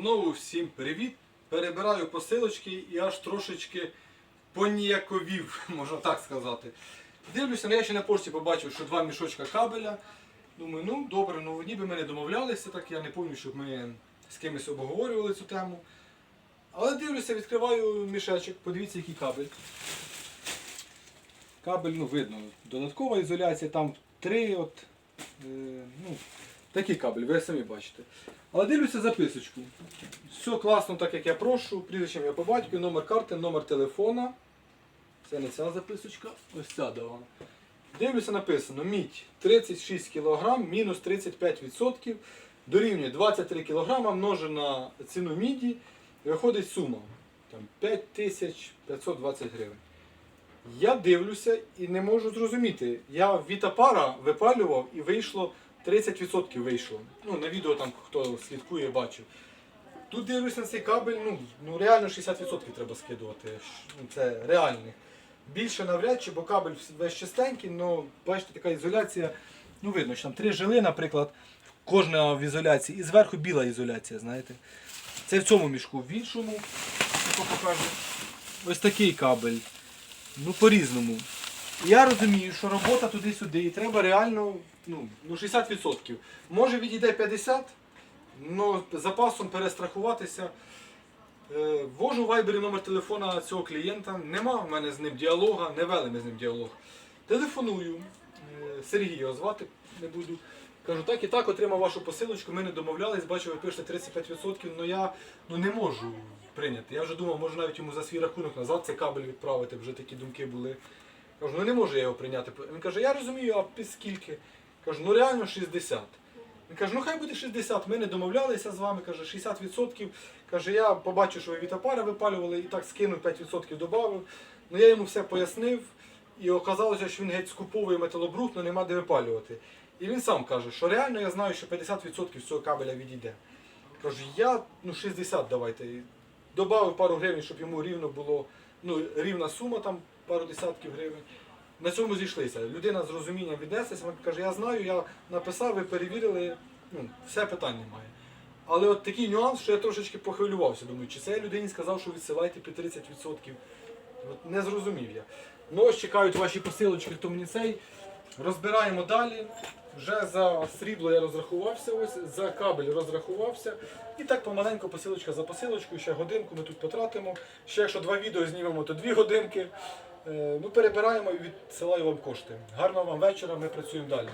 Знову всім привіт. Перебираю посилочки і аж трошечки поніяковів, можна так сказати. Дивлюся, ну я ще на пошті побачив, що два мішочка кабеля. Думаю, ну добре, ну ніби ми не домовлялися, так я не пам'ятаю, щоб ми з кимось обговорювали цю тему. Але дивлюся, відкриваю мішечок, подивіться, який кабель. Кабель, ну видно, додаткова ізоляція, там три от. Е, ну, такий кабель, ви самі бачите. Але дивлюся записочку. Все класно, так як я прошу. Прізвище я по батьку, номер карти, номер телефона. Це не ця записочка, ось ця давана. Дивлюся, написано мідь 36 кг мінус 35% дорівнює 23 кг множе на ціну міді. Виходить сума там, 5520 гривень. Я дивлюся і не можу зрозуміти. Я Вітапара випалював і вийшло 30% вийшло. Ну, на відео там хто слідкує, бачив. Тут дивлюся на цей кабель, ну, ну реально 60% треба скидувати. Ну, це реальних. Більше навряд чи, бо кабель весь чистенький, але бачите, така ізоляція. Ну, видно, що там три жили, наприклад, кожна в ізоляції, і зверху біла ізоляція, знаєте. Це в цьому мішку, в іншому, покажу. Ось такий кабель. Ну, по-різному. Я розумію, що робота туди-сюди, і треба реально ну, ну 60%. Може відійде 50%, але запасом перестрахуватися. Е, Ввожу в Viber номер телефона цього клієнта. Нема в мене з ним діалога, не вели ми з ним діалог. Телефоную, е, Сергій його звати не буду. Кажу, так і так отримав вашу посилочку, ми не домовлялись, бачу, ви пишете 35%, але я ну, не можу прийняти. Я вже думав, може навіть йому за свій рахунок назад цей кабель відправити, вже такі думки були. Кажу, ну не можу я його прийняти. Він каже, я розумію, а скільки? Кажу, ну реально 60. Він каже, ну хай буде 60, ми не домовлялися з вами, каже, 60%. Каже, я побачив, що ви вітапара випалювали і так скинув 5% додав. Ну я йому все пояснив. І оказалося, що він геть скуповує металобрухт, але нема де випалювати. І він сам каже, що реально я знаю, що 50% з цього кабеля відійде. Кажу, я ну 60 давайте. Добавив пару гривень, щоб йому рівно було, ну, рівна сума, там пару десятків гривень. На цьому зійшлися. Людина з розумінням віднеслася, каже, я знаю, я написав, ви перевірили, ну, все питань немає. Але от такий нюанс, що я трошечки похвилювався. Думаю, чи це я людині сказав, що відсилайте під 30%. От не зрозумів я. Ну ось чекають ваші посилочки, хто мені цей. Розбираємо далі. Вже за срібло я розрахувався, ось, за кабель розрахувався. І так помаленьку посилочка за посилочкою, ще годинку ми тут потратимо. Ще якщо два відео знімемо, то дві годинки. Е, Ну, перебираємо і відсилаю вам кошти. Гарного вам вечора, ми працюємо далі.